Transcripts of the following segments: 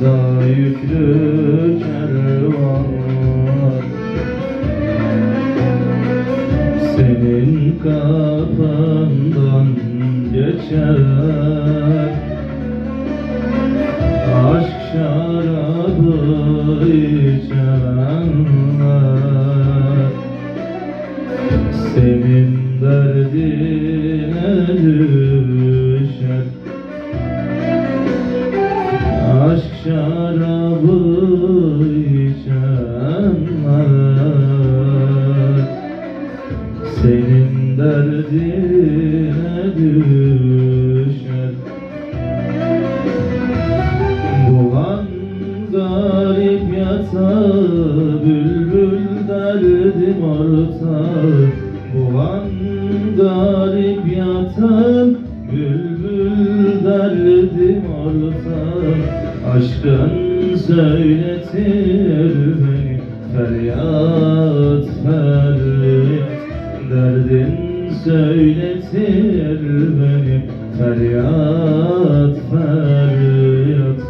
Sırtında yüklü kervanlar. Senin kapından geçer. Aşk şarabı içenler. Senin derdin derdine düşer? Bulan garip yata Bülbül derdim orta Bulan garip yata Bülbül derdim orta Aşkın söyletir beni Feryat feryat Derdin söyletir beni Feryat feryat.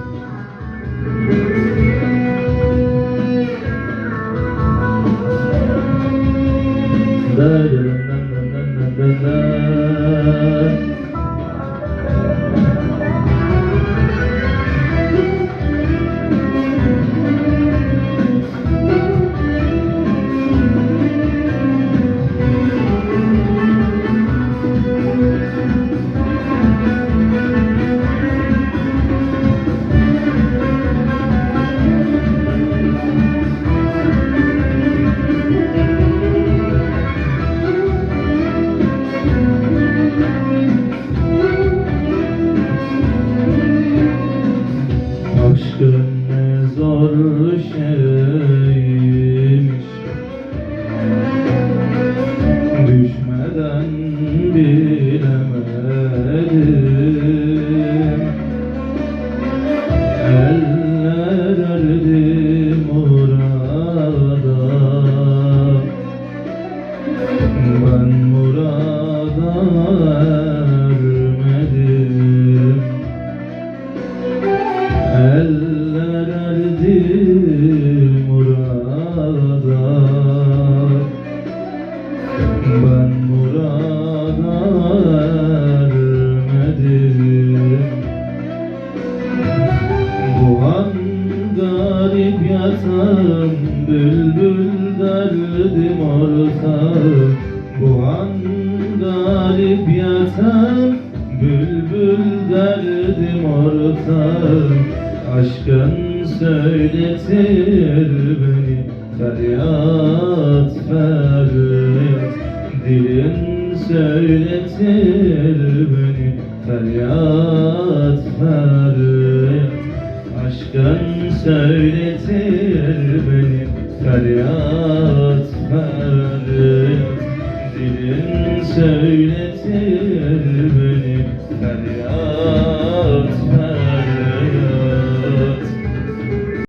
Da ermedim Eller erdi murada. Ben murada ermedim Bu an garip yatan Bülbül derdim ortağım ortağım Aşkın söyletir beni Feryat feryat Dilin söyletir beni Feryat feryat Aşkın söyletir beni Feryat feryat Dilin söyletir